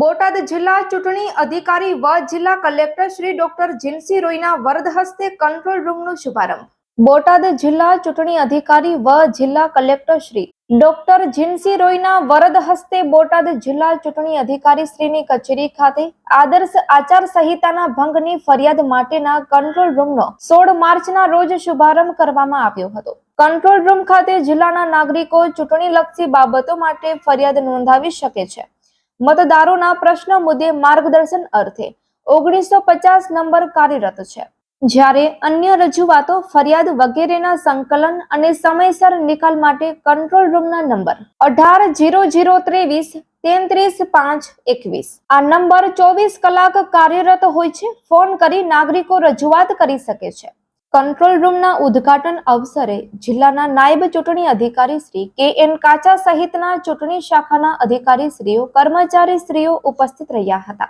બોટાદ જિલ્લા ચૂંટણી અધિકારી વ જિલ્લા કલેક્ટર શ્રી ડોક્ટર જીનસી રોયના વરદ હસ્તે કંટ્રોલ રૂમનો શુભારંભ. બોટાદ જિલ્લા ચૂંટણી અધિકારી વ જિલ્લા કલેક્ટર શ્રી ડોક્ટર જીનસી રોયના વરદ હસ્તે બોટાદ જિલ્લા ચૂંટણી અધિકારી શ્રીની કચેરી ખાતે આદર્શ આચાર સંહિતાના ભંગની ફરિયાદ માટેના કંટ્રોલ રૂમનો સોળ માર્ચના રોજ શુભારંભ કરવામાં આવ્યો હતો. કંટ્રોલ રૂમ ખાતે જિલ્લાના નાગરિકો ચૂંટણી લક્ષી બાબતો માટે ફરિયાદ નોંધાવી શકે છે. મતદારોના પ્રશ્નો મુદ્દે માર્ગદર્શન અર્થે ઓગણીસો પચાસ નંબર કાર્યરત છે. જ્યારે અન્ય રજૂઆતો ફરિયાદ વગેરેના સંકલન અને સમયસર નિકાલ માટે કંટ્રોલ રૂમના નંબર અઢાર જીરો જીરો ત્રેવીસ તેત્રીસ પાંચ એકવીસ. આ નંબર ચોવીસ કલાક કાર્યરત હોય છે. ફોન કરી નાગરિકો રજૂઆત કરી શકે છે. કંટ્રોલ રૂમના ઉદ્ઘાટન અવસરે જિલ્લાના નાયબ ચૂંટણી અધિકારી શ્રી કે એન કાચા સહિતના ચૂંટણી શાખાના અધિકારી શ્રીઓ, કર્મચારી શ્રીઓ ઉપસ્થિત રહ્યા હતા.